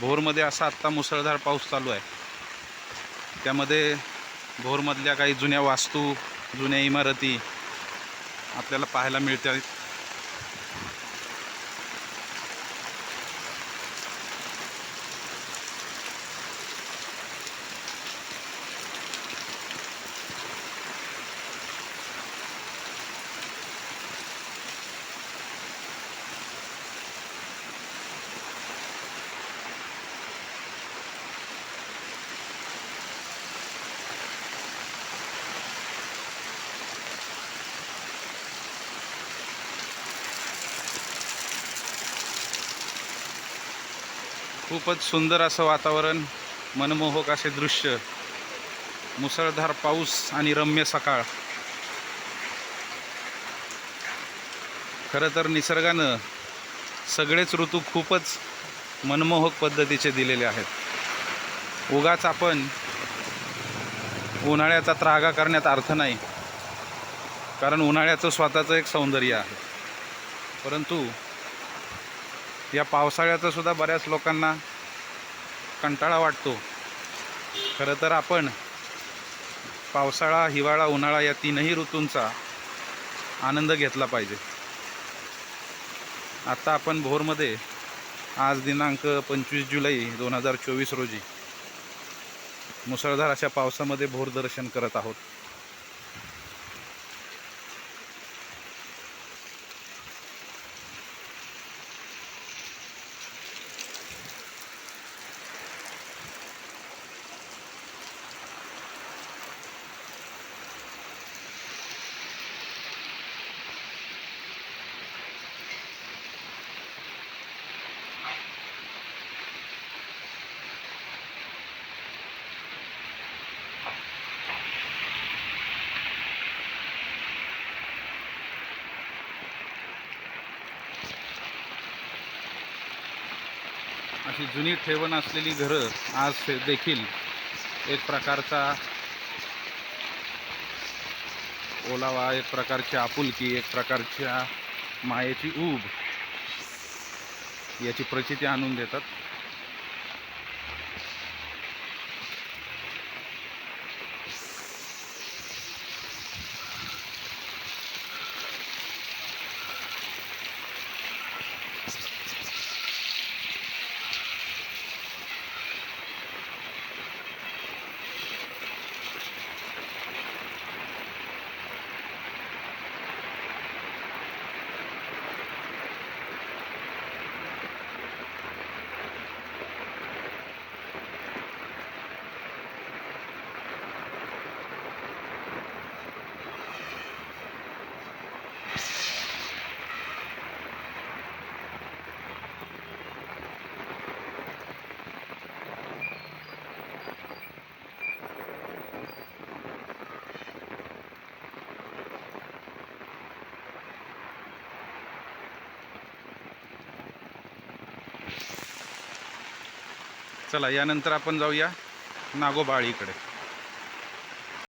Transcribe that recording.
भोरमध्ये असा आत्ता मुसळधार पाऊस चालू आहे. त्यामध्ये भोरमधल्या काही जुन्या वास्तू जुन्या इमारती आपल्याला पाहायला मिळतात. खूपच सुंदर असं वातावरण मनमोहक असे दृश्य मुसळधार पाऊस आणि रम्य सकाळ. खरं तर निसर्गानं सगळेच ऋतू खूपच मनमोहक पद्धतीचे दिलेले आहेत. उगाच आपण उन्हाळ्याचा त्रागा करण्यात अर्थ नाही कारण उन्हाळ्याचं स्वतःचं एक सौंदर्य आहे. परंतु या पावसाळ्याचा सुद्धा बऱ्याच लोकांना कंटाळा वाटतो. खरं तर आपण पावसाळा हिवाळा उन्हाळा या तीनही ऋतूंचा आनंद घेतला पाहिजे. आत्ता आपण भोरमध्ये आज दिनांक पंचवीस जुलै दोन हजार चोवीस रोजी मुसळधार अशा पावसामध्ये भोर दर्शन करत आहोत. अशी जुनी ठेवण असलेली घरं आज देखील एक प्रकारचा ओलावा एक प्रकारची आपुलकी एक प्रकारच्या मायेची ऊब याची प्रचिती आणून देतात. चला यानंतर आपण जाऊया नागोबाळीकडे.